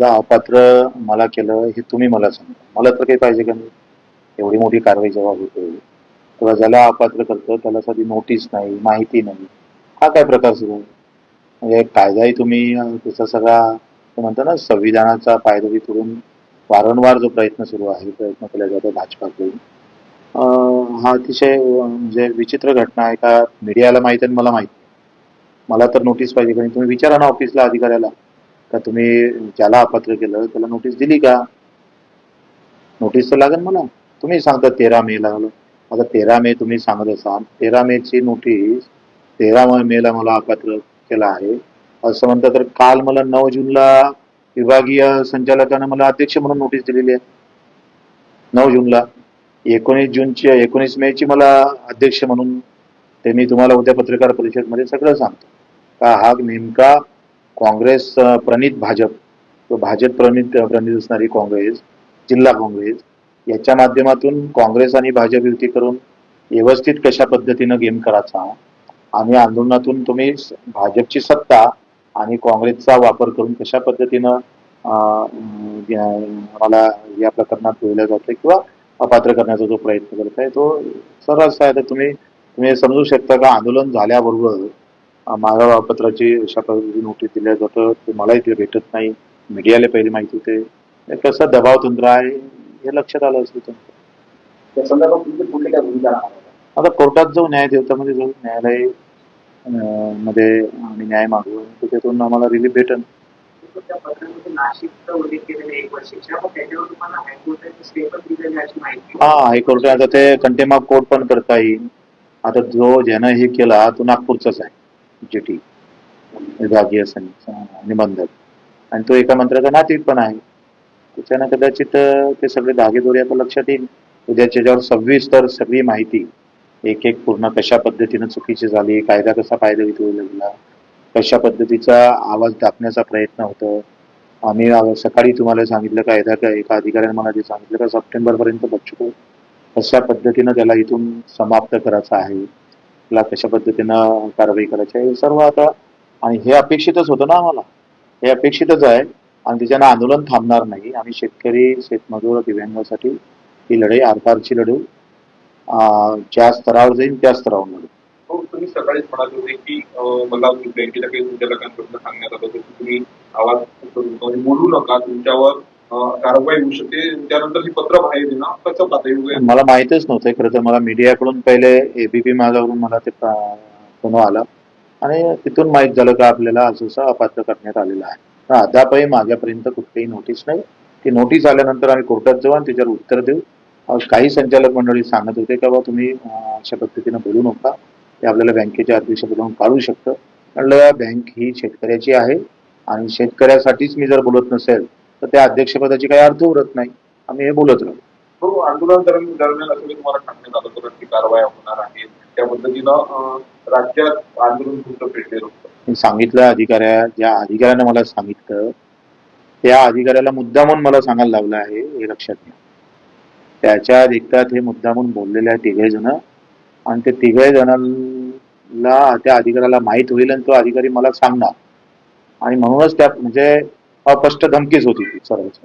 माझा अपात्र मला केलं हे तुम्ही मला सांगा. मला तर काही पाहिजे का नाही? एवढी मोठी कारवाई जेव्हा होते तेव्हा ज्याला अपात्र करतं त्याला साधी नोटीस नाही माहिती नाही. हा काय प्रकार सुरू म्हणजे कायदाही तुम्ही त्याचा सगळा म्हणता म्हणतो ना संविधानाचा पायदळी करून वारंवार जो प्रयत्न सुरू आहे प्रयत्न केला जातो भाजपाकडून. हा अतिशय म्हणजे विचित्र घटना आहे का? मीडियाला माहिती आणि मला माहिती. मला तर नोटीस पाहिजे कारण तुम्ही विचारा ना ऑफिसला अधिकाऱ्याला. का तुम्ही ज्याला अपात्र केलं त्याला नोटीस दिली का? नोटीस तर लागेल मला. तुम्ही सांगता तेरा मे लागलं आता तेरा मे तुम्ही सांगत असाल तेरा मे ची नोटीस तेरा मे ला मला अपात्र केला आहे. असं म्हणतात तर काल मला नऊ जूनला विभागीय संचालकानं मला अध्यक्ष म्हणून नोटीस दिलेली आहे. नऊ जूनला एकोणीस जूनची एकोणीस मे ची मला अध्यक्ष म्हणून ते मी तुम्हाला उद्या पत्रकार परिषदमध्ये सगळं सांगतो. का हा नेमका काँग्रेस प्रणित भाजप भाजप प्रणित प्रणित असणारी काँग्रेस जिल्हा काँग्रेस याच्या माध्यमातून काँग्रेस आणि भाजप युती करून व्यवस्थित कशा पद्धतीनं गेम करायचा आणि आंदोलनातून तुम्ही भाजपची सत्ता आणि काँग्रेसचा वापर करून कशा पद्धतीनं मला या प्रकरणात ठेवलं जातं किंवा अपात्र करण्याचा जो प्रयत्न करत आहे तो सर्रास आहे तर तुम्ही तुम्ही समजू शकता का आंदोलन झाल्याबरोबर माझ्या पत्राची अशा पद्धतीने नोटीस दिल्या जातं ते मलाही ते भेटत नाही. मीडियाला पहिली माहिती होते. कसं दबाव तंत्र आहे हे लक्षात आलं असेल तुमचं? आता कोर्टात जाऊ न्याय देवतामध्ये जाऊ न्यायालयमध्ये आम्ही न्याय मागू त्याच्यातून आम्हाला रिलीफ माहिती हा हायकोर्ट आता ते कंटेम ऑफ कोर्ट पण करता येईल. आता जो ज्यानं हे केला तो नागपूरचाच आहे. जीटी विभागीय निबंधक. आणि तो एका मंत्र्याचा नातीत पण आहे. त्याच्यानं कदाचित ते सगळे धागेदोरे आता लक्षात येईल. उद्या त्याच्यावर सविस्तर सगळी माहिती. एक एक पूर्ण कशा पद्धतीनं चुकीची झाली कायदा कसा फायदा होऊ लागला कशा पद्धतीचा आवाज दाखण्याचा प्रयत्न होतो. आम्ही सकाळी तुम्हाला सांगितलं का एका एका अधिकाऱ्याने मला जे सांगितलं का सप्टेंबर पर्यंत बच्चू कशा पद्धतीनं त्याला इथून समाप्त करायचं आहे. ला कशा पद्धतीनं कारवाई करायची आहे हे सर्व आता आणि हे अपेक्षितच होतं ना आम्हाला. हे अपेक्षितच आहे आणि त्याच्यानं आंदोलन थांबणार नाही. आम्ही शेतकरी शेतमजूर दिव्यांगासाठी ही लढाई आरपारची लढू ज्या स्तरावर जाईल त्या स्तरावर लढू. हो तुम्ही सकाळीच म्हणाले होते की मला बँकेच्या काही संचालकांकडून सांगण्यात आलं होतं की तुम्ही आवाज म्हणजे बोलू नका. तुमच्यावर कारवाई होऊ शकते. त्यानंतर ही पत्र बाहेर येणं कसं पातळी मला माहितच नव्हतं खरं तर. मला मीडियाकडून पहिले एबीपी माझ्यावरून मला ते फोन आला. आणि तिथून माहीत झालं का आपल्याला असं अपात्र करण्यात आलेलं आहे. पण अद्यापही माझ्यापर्यंत कुठलीही नोटीस नाही. ती नोटीस आल्यानंतर आम्ही कोर्टात जाऊ आणि त्याच्यावर उत्तर देऊ. काही संचालक मंडळी सांगत होते की बाबा तुम्ही अशा पद्धतीनं बोलू नका. ते आपल्याला बँकेच्या अध्यक्षपदावरून काढू शकतं. म्हणलं बँक ही शेतकऱ्याची आहे आणि शेतकऱ्यासाठीच मी जर बोलत नसेल तर त्या अध्यक्षपदाची काही अर्थ उरत नाही. आम्ही हे बोलत राहू. हो आंदोलन दरम्यान असं तुम्हाला सांगण्यात आलं होतं की कारवाया होणार आहेत त्या पद्धतीनं राज्यात आंदोलन तुमचं पेटलेलं होतं. सांगितलं अधिकाऱ्या ज्या अधिकाऱ्यानं मला सांगितलं त्या अधिकाऱ्याला मुद्दामून मला सांगायला लावलं आहे हे लक्षात घ्या. त्याच्या देखतात हे मुद्दामून बोललेले आहे तिघे जण आणि ते तिघे जणांना त्या अधिकाऱ्याला माहीत होईल आणि तो अधिकारी मला सांगणार. आणि म्हणूनच त्या म्हणजे अस्पष्ट धमकीच होती ती सर्वच.